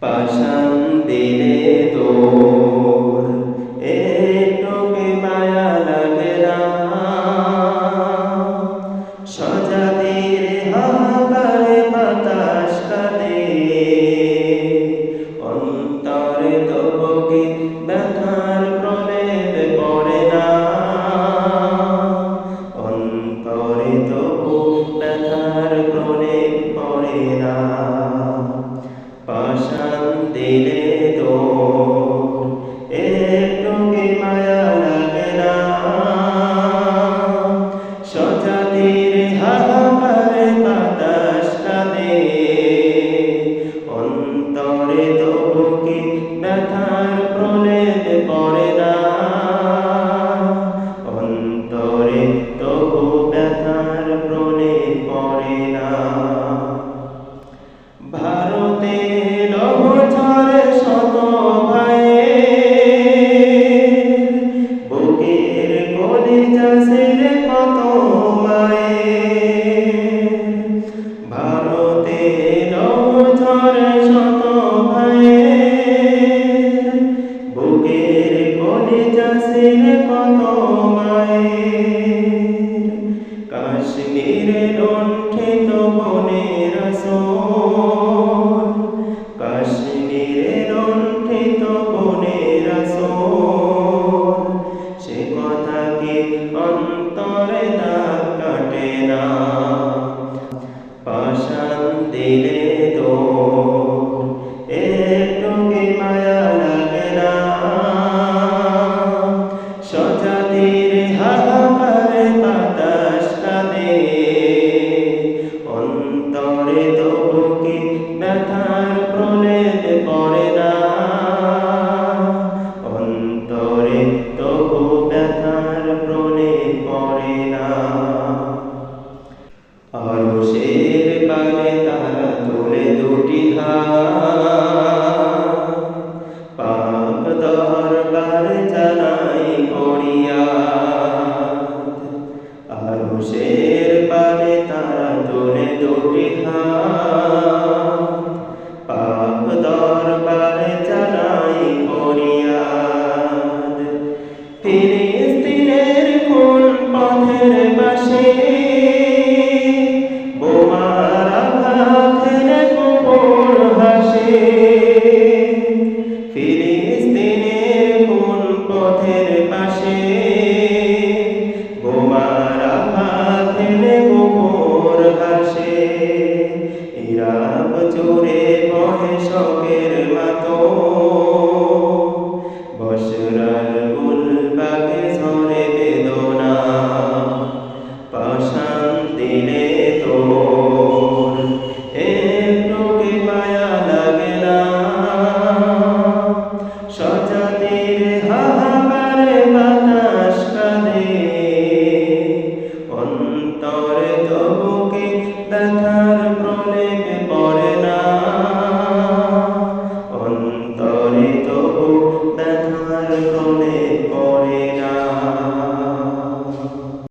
পাশান দিনে তোর এ প্রণেতে পড়ে না। অন্তরে তবু ব্যথার প্রণে পড়ে না। ভারতে লহ ঝরে শত ভাইয়ে বুকের কলিজা কত মায়ের। Shandi Leto আসে বোমার হাতে গোপর হাসে ইরাব চোরে বহে শোকের মতো বসরার গুল পাকে ঝরে বেদনা। তোর। একটুকে মায়া করে তবুকে দেখা